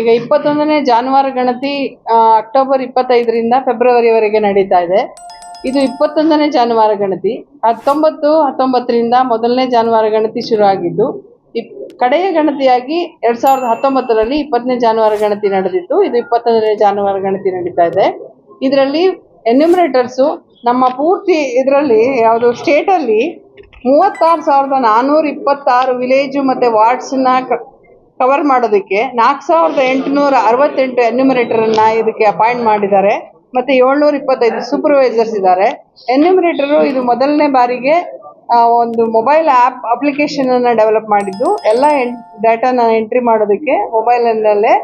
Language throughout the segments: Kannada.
ಈಗ ಇಪ್ಪತ್ತೊಂದನೇ ಜಾನುವಾರು ಗಣತಿ ಅಕ್ಟೋಬರ್ ಇಪ್ಪತ್ತೈದರಿಂದ ಫೆಬ್ರವರಿವರೆಗೆ ನಡೀತಾ ಇದೆ. ಇದು ಇಪ್ಪತ್ತೊಂದನೇ ಜಾನುವಾರು ಗಣತಿ. ಹತ್ತೊಂಬತ್ತು, ಹತ್ತೊಂಬತ್ತರಿಂದ ಮೊದಲನೇ ಜಾನುವಾರು ಗಣತಿ ಶುರುವಾಗಿದ್ದು, ಇಪ್, ಕಡೆಯ ಗಣತಿಯಾಗಿ ಎರಡ್ ಸಾವಿರದ ಹತ್ತೊಂಬತ್ತರಲ್ಲಿ ಇಪ್ಪತ್ತನೇ ಜಾನುವಾರು ಗಣತಿ ನಡೆದಿತ್ತು ಇದು ಇಪ್ಪತ್ತೊಂದನೇ ಜಾನುವಾರು ಗಣತಿ ನಡೀತಾ ಇದೆ. ಇದರಲ್ಲಿ ಎನ್ಯುಮರೇಟರ್ಸು ನಮ್ಮ ಪೂರ್ತಿ ಇದರಲ್ಲಿ, ಯಾವುದು ಸ್ಟೇಟಲ್ಲಿ ಮೂವತ್ತಾರು ಸಾವಿರದ ನಾನ್ನೂರ ಇಪ್ಪತ್ತಾರು ವಿಲೇಜು ಮತ್ತು ವಾರ್ಡ್ಸ್ನ ಕವರ್ ಮಾಡೋದಕ್ಕೆ ನಾಲ್ಕು ಸಾವಿರದ ಎಂಟುನೂರ ಅರವತ್ತೆಂಟು ಎನ್ಯುಮರೇಟರನ್ನು ಇದಕ್ಕೆ ಅಪಾಯಿಂಟ್ ಮಾಡಿದ್ದಾರೆ. ಮತ್ತು ಏಳ್ನೂರ ಇಪ್ಪತ್ತೈದು ಸೂಪರ್ವೈಸರ್ಸ್ ಇದ್ದಾರೆ. ಎನ್ಯುಮರೇಟರು ಇದು ಮೊದಲನೇ ಬಾರಿಗೆ ಒಂದು ಮೊಬೈಲ್ ಆ್ಯಪ್ ಅಪ್ಲಿಕೇಶನನ್ನು ಡೆವಲಪ್ ಮಾಡಿದ್ದು. ಎಲ್ಲ ಎನ್ ಡಾಟಾನ ಎಂಟ್ರಿ ಮಾಡೋದಕ್ಕೆ ಮೊಬೈಲಲ್ಲೇ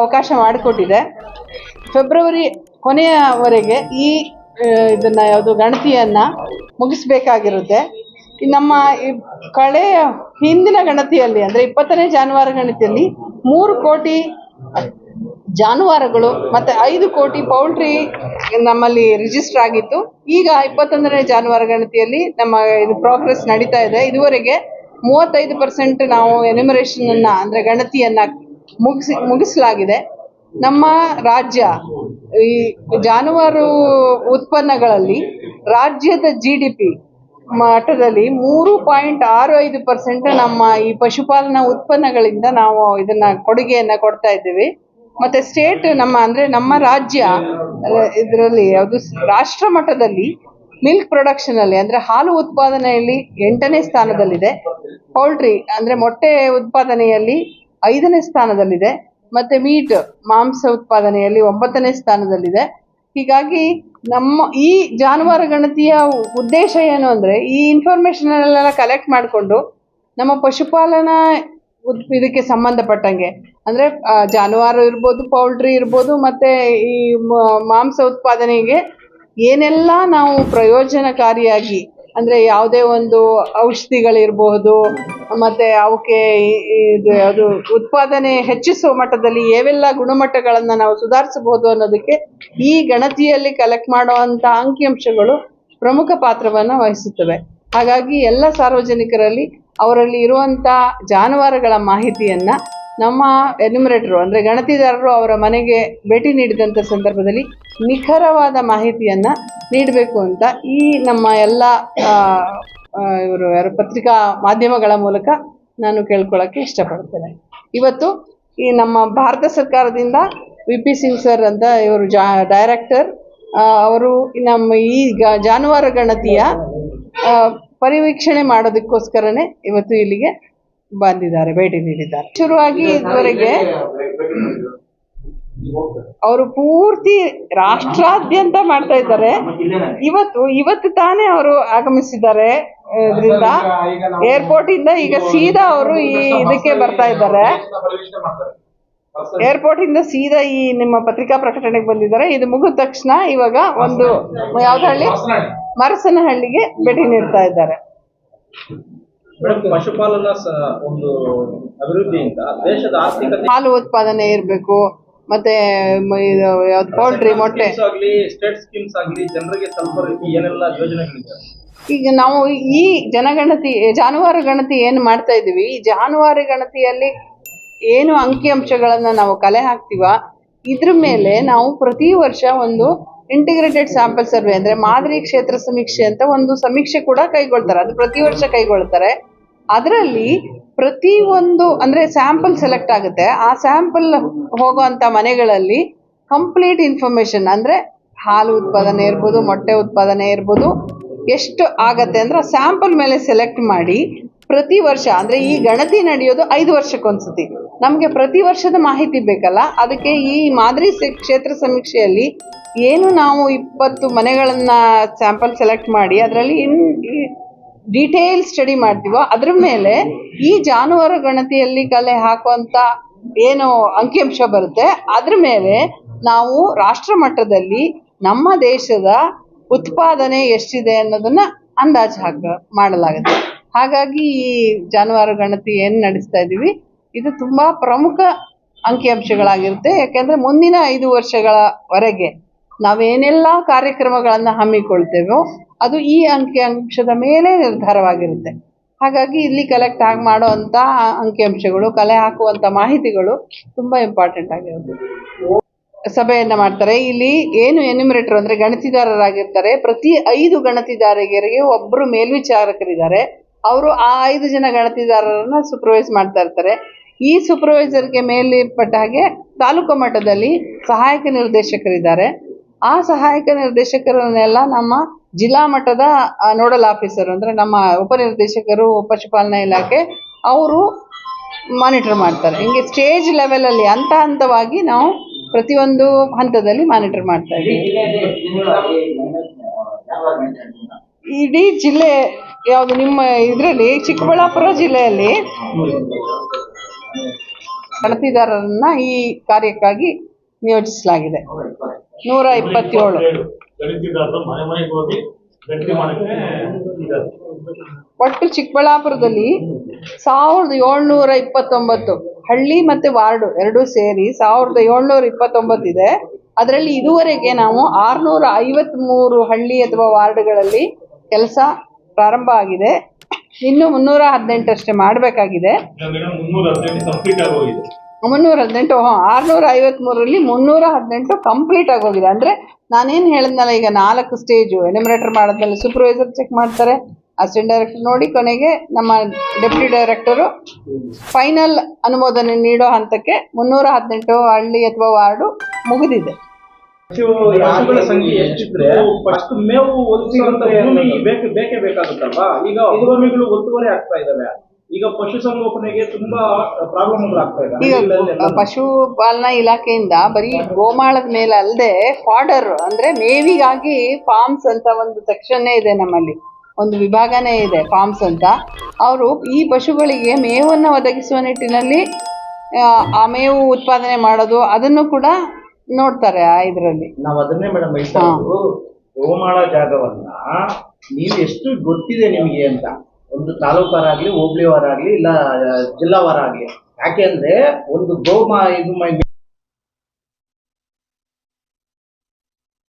ಅವಕಾಶ ಮಾಡಿಕೊಟ್ಟಿದೆ. ಫೆಬ್ರವರಿ ಕೊನೆಯವರೆಗೆ ಈ ಇದನ್ನು ಯಾವುದು ಗಣತಿಯನ್ನ ಮುಗಿಸ್ಬೇಕಾಗಿರುತ್ತೆ. ನಮ್ಮ ಈ ಕಳೆಯ ಹಿಂದಿನ ಗಣತಿಯಲ್ಲಿ, ಅಂದ್ರೆ ಇಪ್ಪತ್ತನೇ ಜಾನುವಾರು ಗಣತಿಯಲ್ಲಿ ಮೂರು ಕೋಟಿ ಜಾನುವಾರುಗಳು ಮತ್ತೆ ಐದು ಕೋಟಿ ಪೌಲ್ಟ್ರಿ ನಮ್ಮಲ್ಲಿ ರಿಜಿಸ್ಟರ್ ಆಗಿತ್ತು. ಈಗ ಇಪ್ಪತ್ತೊಂದನೇ ಜಾನುವಾರು ಗಣತಿಯಲ್ಲಿ ನಮ್ಮ ಇದು ಪ್ರೋಗ್ರೆಸ್ ನಡೀತಾ ಇದೆ. ಇದುವರೆಗೆ ಮೂವತ್ತೈದು ಪರ್ಸೆಂಟ್ ನಾವು ಎನಿಮರೇಷನ್ ಅನ್ನ, ಅಂದ್ರೆ ಗಣತಿಯನ್ನ ಮುಗಿಸಿ, ಮುಗಿಸಲಾಗಿದೆ. ನಮ್ಮ ರಾಜ್ಯ, ಈ ಜಾನುವಾರು ಉತ್ಪನ್ನಗಳಲ್ಲಿ ರಾಜ್ಯದ ಜಿ ಡಿ ಪಿ ಮಟ್ಟದಲ್ಲಿ ಮೂರು ಪಾಯಿಂಟ್ ಆರು ಐದು ಪರ್ಸೆಂಟ್ ನಮ್ಮ ಈ ಪಶುಪಾಲನಾ ಉತ್ಪನ್ನಗಳಿಂದ ನಾವು ಇದನ್ನ ಕೊಡುಗೆಯನ್ನ ಕೊಡ್ತಾ ಇದ್ದೀವಿ. ಮತ್ತೆ ಸ್ಟೇಟ್ ನಮ್ಮ ಅಂದ್ರೆ ನಮ್ಮ ರಾಜ್ಯ ಇದರಲ್ಲಿ ಯಾವುದು ರಾಷ್ಟ್ರ ಮಟ್ಟದಲ್ಲಿ ಮಿಲ್ಕ್ ಪ್ರೊಡಕ್ಷನ್ ಅಲ್ಲಿ ಅಂದ್ರೆ ಹಾಲು ಉತ್ಪಾದನೆಯಲ್ಲಿ ಎಂಟನೇ ಸ್ಥಾನದಲ್ಲಿದೆ. ಪೌಲ್ಟ್ರಿ ಅಂದ್ರೆ ಮೊಟ್ಟೆ ಉತ್ಪಾದನೆಯಲ್ಲಿ ಐದನೇ ಸ್ಥಾನದಲ್ಲಿದೆ. ಮತ್ತೆ ಮೀಟ್ ಮಾಂಸ ಉತ್ಪಾದನೆಯಲ್ಲಿ ಒಂಬತ್ತನೇ ಸ್ಥಾನದಲ್ಲಿದೆ. ಹೀಗಾಗಿ ನಮ್ಮ ಈ ಜಾನುವಾರು ಗಣತಿಯ ಉದ್ದೇಶ ಏನು ಅಂದ್ರೆ ಈ ಇನ್ಫಾರ್ಮೇಶನ್ ಎಲ್ಲ ಕಲೆಕ್ಟ್ ಮಾಡಿಕೊಂಡು ನಮ್ಮ ಪಶುಪಾಲನಾ ಇದಕ್ಕೆ ಸಂಬಂಧಪಟ್ಟಂಗೆ. ಅಂದ್ರೆ ಜಾನುವಾರು ಇರ್ಬೋದು ಪೌಲ್ಟ್ರಿ ಇರ್ಬೋದು, ಮತ್ತೆ ಈ ಮಾಂಸ ಉತ್ಪಾದನೆಗೆ ಏನೆಲ್ಲ ನಾವು ಪ್ರಯೋಜನಕಾರಿಯಾಗಿ ಅಂದ್ರೆ ಯಾವುದೇ ಒಂದು ಔಷಧಿಗಳಿರಬಹುದು, ಮತ್ತೆ ಅವಕ್ಕೆ ಇದು ಅದು ಉತ್ಪಾದನೆ ಹೆಚ್ಚಿಸುವ ಮಟ್ಟದಲ್ಲಿ ಏವೆಲ್ಲ ಗುಣಮಟ್ಟಗಳನ್ನ ನಾವು ಸುಧಾರಿಸಬಹುದು ಅನ್ನೋದಕ್ಕೆ ಈ ಗಣತಿಯಲ್ಲಿ ಕಲೆಕ್ಟ್ ಮಾಡುವಂತ ಅಂಕಿಅಂಶಗಳು ಪ್ರಮುಖ ಪಾತ್ರವನ್ನ ವಹಿಸುತ್ತವೆ. ಹಾಗಾಗಿ ಎಲ್ಲ ಸಾರ್ವಜನಿಕರಲ್ಲಿ ಅವರಲ್ಲಿ ಇರುವಂತ ಜಾನುವಾರುಗಳ ಮಾಹಿತಿಯನ್ನ ನಮ್ಮ ಎನ್ಯುಮರೇಟರು ಅಂದರೆ ಗಣತಿದಾರರು ಅವರ ಮನೆಗೆ ಭೇಟಿ ನೀಡಿದಂಥ ಸಂದರ್ಭದಲ್ಲಿ ನಿಖರವಾದ ಮಾಹಿತಿಯನ್ನು ನೀಡಬೇಕು ಅಂತ ಈ ನಮ್ಮ ಎಲ್ಲ ಇವರು ಯಾರು, ಪತ್ರಿಕಾ ಮಾಧ್ಯಮಗಳ ಮೂಲಕ ನಾನು ಕೇಳ್ಕೊಳ್ಳೋಕ್ಕೆ ಇಷ್ಟಪಡ್ತೇನೆ. ಇವತ್ತು ಈ ನಮ್ಮ ಭಾರತ ಸರ್ಕಾರದಿಂದ ವಿ ಪಿ ಸಿಂಗ್ ಸರ್ ಅಂತ ಇವರು ಜಾ ಡೈರೆಕ್ಟರ್ ಅವರು ನಮ್ಮ ಈ ಗ- ಜಾನುವಾರು ಗಣತಿಯ ಪರಿವೀಕ್ಷಣೆ ಮಾಡೋದಕ್ಕೋಸ್ಕರನೇ ಇವತ್ತು ಇಲ್ಲಿಗೆ ಬಂದಿದ್ದಾರೆ ಭೇಟಿ ನೀಡಿದ್ದಾರೆ. ಶುರುವಾಗಿ ಇದುವರೆಗೆ ಅವರು ಪೂರ್ತಿ ರಾಷ್ಟ್ರಾದ್ಯಂತ ಮಾಡ್ತಾ ಇದ್ದಾರೆ. ಇವತ್ತು ಇವತ್ತು ತಾನೇ ಅವರು ಆಗಮಿಸಿದ್ದಾರೆ. ಇದರಿಂದ ಏರ್ಪೋರ್ಟ್ ಇಂದ ಈಗ ಸೀದಾ ಅವರು ಈ ಇದಕ್ಕೆ ಬರ್ತಾ ಇದ್ದಾರೆ. ಏರ್ಪೋರ್ಟ್ ಇಂದ ಸೀದಾ ಈ ನಿಮ್ಮ ಪತ್ರಿಕಾ ಪ್ರಕಟಣೆಗೆ ಬಂದಿದ್ದಾರೆ. ಇದು ಮುಗಿದ ತಕ್ಷಣ ಇವಾಗ ಒಂದು ಯಾವ್ದು ಹಳ್ಳಿ? ಮರಸನಹಳ್ಳಿಗೆ ಭೇಟಿ ನೀಡ್ತಾ ಇದ್ದಾರೆ. ಪಶುಪಾಲನಾ ಒಂದು ಅಭಿವೃದ್ಧಿಯಿಂದ ದೇಶದ ಆರ್ಥಿಕತೆ ಹಾಲು ಉತ್ಪಾದನೆ ಇರಬೇಕು ಮತ್ತೆ ಇದು ಯಾವ್ದು ಪೌಲ್ಟ್ರಿ ಮೊಟ್ಟೆ. ಆಗ್ಲಿ ಸ್ಟೇಟ್ ಸ್ಕೀಮ್ಸ್ ಆಗ್ಲಿ ಜನರಿಗೆ ತಲುಪೋ ರೀತಿ ಏನೆಲ್ಲ ಯೋಜನೆಗಳಿದೆ ಈಗ ನಾವು ಈ ಜನಗಣತಿ ಜಾನುವಾರು ಗಣತಿ ಏನು ಮಾಡ್ತಾ ಇದ್ದೀವಿ? ಈ ಜಾನುವಾರು ಗಣತಿಯಲ್ಲಿ ಏನು ಅಂಕಿಅಂಶಗಳನ್ನ ನಾವು ಕಲೆ ಹಾಕ್ತೀವ? ಇದ್ರ ಮೇಲೆ ನಾವು ಪ್ರತಿ ವರ್ಷ ಒಂದು ಇಂಟಿಗ್ರೇಟೆಡ್ ಸ್ಯಾಂಪಲ್ ಸರ್ವೆ ಅಂದ್ರೆ ಮಾದರಿ ಕ್ಷೇತ್ರ ಸಮೀಕ್ಷೆ ಅಂತ ಒಂದು ಸಮೀಕ್ಷೆ ಕೂಡ ಕೈಗೊಳ್ತಾರೆ. ಅದು ಪ್ರತಿ ವರ್ಷ ಕೈಗೊಳ್ತಾರೆ. ಅದರಲ್ಲಿ ಪ್ರತಿ ಒಂದು ಅಂದ್ರೆ ಸ್ಯಾಂಪಲ್ ಸೆಲೆಕ್ಟ್ ಆಗುತ್ತೆ. ಆ ಸ್ಯಾಂಪಲ್ ಹೋಗುವಂತ ಮನೆಗಳಲ್ಲಿ ಕಂಪ್ಲೀಟ್ ಇನ್ಫಾರ್ಮೇಶನ್ ಅಂದ್ರೆ ಹಾಲು ಉತ್ಪಾದನೆ ಇರ್ಬೋದು, ಮೊಟ್ಟೆ ಉತ್ಪಾದನೆ ಇರ್ಬೋದು, ಎಷ್ಟು ಆಗತ್ತೆ ಅಂದ್ರೆ ಸ್ಯಾಂಪಲ್ ಮೇಲೆ ಸೆಲೆಕ್ಟ್ ಮಾಡಿ ಪ್ರತಿ ವರ್ಷ, ಅಂದ್ರೆ ಈ ಗಣತಿ ನಡೆಯೋದು ಐದು ವರ್ಷಕ್ಕೊಂದ್ಸತಿ. ನಮಗೆ ಪ್ರತಿ ವರ್ಷದ ಮಾಹಿತಿ ಬೇಕಲ್ಲ? ಅದಕ್ಕೆ ಈ ಮಾದರಿ ಕ್ಷೇತ್ರ ಸಮೀಕ್ಷೆಯಲ್ಲಿ ಏನು ನಾವು ಇಪ್ಪತ್ತು ಮನೆಗಳನ್ನ ಸ್ಯಾಂಪಲ್ ಸೆಲೆಕ್ಟ್ ಮಾಡಿ ಅದರಲ್ಲಿ ಇನ್ ಡೀಟೇಲ್ ಸ್ಟಡಿ ಮಾಡ್ತೀವೋ ಅದ್ರ ಮೇಲೆ ಈ ಜಾನುವಾರು ಗಣತಿಯಲ್ಲಿ ಕಲೆ ಹಾಕುವಂತ ಏನು ಅಂಕಿಅಂಶ ಬರುತ್ತೆ, ಅದ್ರ ಮೇಲೆ ನಾವು ರಾಷ್ಟ್ರ ಮಟ್ಟದಲ್ಲಿ ನಮ್ಮ ದೇಶದ ಉತ್ಪಾದನೆ ಎಷ್ಟಿದೆ ಅನ್ನೋದನ್ನ ಅಂದಾಜು ಹಾಕ ಮಾಡಲಾಗುತ್ತೆ. ಹಾಗಾಗಿ ಈ ಜಾನುವಾರು ಗಣತಿ ಏನು ನಡೆಸ್ತಾ ಇದ್ದೀವಿ ಇದು ತುಂಬಾ ಪ್ರಮುಖ ಅಂಕಿಅಂಶಗಳಾಗಿರುತ್ತೆ. ಯಾಕೆಂದ್ರೆ ಮುಂದಿನ ಐದು ವರ್ಷಗಳವರೆಗೆ ನಾವೇನೆಲ್ಲ ಕಾರ್ಯಕ್ರಮಗಳನ್ನು ಹಮ್ಮಿಕೊಳ್ತೇವೋ ಅದು ಈ ಅಂಕಿಅಂಶದ ಮೇಲೆ ನಿರ್ಧಾರವಾಗಿರುತ್ತೆ. ಹಾಗಾಗಿ ಇಲ್ಲಿ ಕಲೆಕ್ಟ್ ಆಗಿ ಅಂಕಿ ಅಂಕಿಅಂಶಗಳು, ಕಲೆ ಹಾಕುವಂಥ ಮಾಹಿತಿಗಳು ತುಂಬ ಇಂಪಾರ್ಟೆಂಟ್ ಆಗಿರುತ್ತೆ. ಸಭೆಯನ್ನ ಮಾಡ್ತಾರೆ. ಇಲ್ಲಿ ಏನು ಎನ್ಯುಮರೇಟರ್ ಅಂದ್ರೆ ಗಣತಿದಾರರಾಗಿರ್ತಾರೆ ಪ್ರತಿ ಐದು ಗಣತಿದಾರರಿಗೆ ಒಬ್ಬರು ಮೇಲ್ವಿಚಾರಕರಿದ್ದಾರೆ. ಅವರು ಆ ಐದು ಜನ ಗಣತಿದಾರರನ್ನ ಸೂಪರ್ವೈಸ್ ಮಾಡ್ತಾ ಇರ್ತಾರೆ. ಈ ಸೂಪರ್ವೈಸರ್ಗೆ ಮೇಲ್ಪಟ್ಟ ಹಾಗೆ ತಾಲೂಕು ಮಟ್ಟದಲ್ಲಿ ಸಹಾಯಕ ನಿರ್ದೇಶಕರಿದ್ದಾರೆ. ಆ ಸಹಾಯಕ ನಿರ್ದೇಶಕರನ್ನೆಲ್ಲ ನಮ್ಮ ಜಿಲ್ಲಾ ಮಟ್ಟದ ನೋಡಲ್ ಆಫೀಸರ್ ಅಂದ್ರೆ ನಮ್ಮ ಉಪನಿರ್ದೇಶಕರು, ಪಶುಪಾಲನಾ ಇಲಾಖೆ ಅವರು ಮಾನಿಟರ್ ಮಾಡ್ತಾರೆ. ಹಿಂಗೆ ಸ್ಟೇಜ್ ಲೆವೆಲಲ್ಲಿ ಹಂತ ಹಂತವಾಗಿ ನಾವು ಪ್ರತಿಯೊಂದು ಹಂತದಲ್ಲಿ ಮಾನಿಟರ್ ಮಾಡ್ತಾ ಇದ್ದೀವಿ. ಇಡೀ ಜಿಲ್ಲೆ, ಯಾವುದು ನಿಮ್ಮ ಇದರಲ್ಲಿ ಚಿಕ್ಕಬಳ್ಳಾಪುರ ಜಿಲ್ಲೆಯಲ್ಲಿ ಗಣತಿದಾರರನ್ನ ಈ ಕಾರ್ಯಕ್ಕಾಗಿ ನಿಯೋಜಿಸಲಾಗಿದೆ. ನೂರ ಇಪ್ಪತ್ತೇಳು. ಒಟ್ಟು ಚಿಕ್ಕಬಳ್ಳಾಪುರದಲ್ಲಿ ಸಾವಿರದ ಏಳ್ನೂರ ಇಪ್ಪತ್ತೊಂಬತ್ತು ಹಳ್ಳಿ ಮತ್ತು ವಾರ್ಡು ಎರಡೂ ಸೇರಿ ಸಾವಿರದ ಏಳ್ನೂರ ಇಪ್ಪತ್ತೊಂಬತ್ತು ಇದೆ. ಅದರಲ್ಲಿ ಇದುವರೆಗೆ ನಾವು ಆರುನೂರ ಐವತ್ತ್ಮೂರು ಹಳ್ಳಿ ಅಥವಾ ವಾರ್ಡ್ಗಳಲ್ಲಿ ಕೆಲಸ ಪ್ರಾರಂಭ ಆಗಿದೆ. ಇನ್ನು ಮುನ್ನೂರ ಹದಿನೆಂಟಷ್ಟೇ ಮಾಡಬೇಕಾಗಿದೆ. ಮುನ್ನೂರ ಹದಿನೆಂಟು ಹಾಂ ಆರುನೂರ ಐವತ್ಮೂರರಲ್ಲಿ ಮುನ್ನೂರ ಹದಿನೆಂಟು ಕಂಪ್ಲೀಟ್ ಆಗೋಗಿದೆ ಅಂದರೆ ನಾನೇನು ಹೇಳಿದ್ನಲ್ಲ ಈಗ ನಾಲ್ಕು ಸ್ಟೇಜು ಎನಿಮರೇಟರ್ ಮಾಡಿದ್ಮೇಲೆ ಸೂಪರ್ವೈಸರ್ ಚೆಕ್ ಮಾಡ್ತಾರೆ. ಅಸಿಸ್ಟೆಂಟ್ ಡೈರೆಕ್ಟರ್ ನೋಡಿ ಕೊನೆಗೆ ನಮ್ಮ ಡೆಪ್ಯೂಟಿ ಡೈರೆಕ್ಟರು ಫೈನಲ್ ಅನುಮೋದನೆ ನೀಡೋ ಹಂತಕ್ಕೆ ಮುನ್ನೂರ ಹದಿನೆಂಟು ಹಳ್ಳಿ ಅಥವಾ ವಾರ್ಡು ಮುಗಿದಿದೆ. ಪಶುಗಳ ಸಂಖ್ಯೆ ಎಷ್ಟಿದ್ರೆ ಅಷ್ಟು ಮೇವು ಒದಗಿಸುವಂತ ಭೂಮಿ ಬೇಕು ಬೇಕೇ ಬೇಕಾಗುತ್ತಲ್ವಾ? ಈಗ ಭೂಮಿಗಳು ಒತ್ತುವರಿ ಆಗ್ತಾ ಇದಾವೆ ಈಗ ಪಶುಸಂಗೋಪನೆಗೆ ತುಂಬಾ ಪ್ರಾಬ್ಲಮ್ಗಳು ಆಗ್ತಾ ಇದೆ. ಪಶುಪಾಲನಾ ಇಲಾಖೆಯಿಂದ ಬರೀ ಗೋಮಾಳದ ಮೇಲೆ ಅಲ್ಲದೆ ಫಾರ್ಡರ್ ಅಂದ್ರೆ ಮೇವಿಗಾಗಿ ಫಾರ್ಮ್ಸ್ ಅಂತ ಒಂದು ಸೆಕ್ಷನ್ನೇ ಇದೆ ನಮ್ಮಲ್ಲಿ. ಒಂದು ವಿಭಾಗನೇ ಇದೆ ಫಾರ್ಮ್ಸ್ ಅಂತ. ಅವರು ಈ ಪಶುಗಳಿಗೆ ಮೇವನ್ನು ಒದಗಿಸುವ ನಿಟ್ಟಿನಲ್ಲಿ ಆ ಮೇವು ಉತ್ಪಾದನೆ ಮಾಡೋದು ಅದನ್ನು ಕೂಡ ನೋಡ್ತಾರೆ ಆ ಇದರಲ್ಲಿ. ನಾವ್ ಅದನ್ನೇ ಮೇಡಮ್ ಹೋಮಾಳ ಜಾಗವನ್ನ ನೀವು ಎಷ್ಟು ಗೊತ್ತಿದೆ ನಿಮಗೆ ಅಂತ. ಒಂದು ತಾಲೂಕಾರಾಗ್ಲಿ ಹೋಬಳಿವಾರಾಗ್ಲಿ ಇಲ್ಲ ಜಿಲ್ಲಾವಾರಾಗ್ಲಿ. ಯಾಕೆಂದ್ರೆ ಯಾಕೆ ಅಂದ್ರೆ ಒಂದು ಗೋಮಾ ಇದು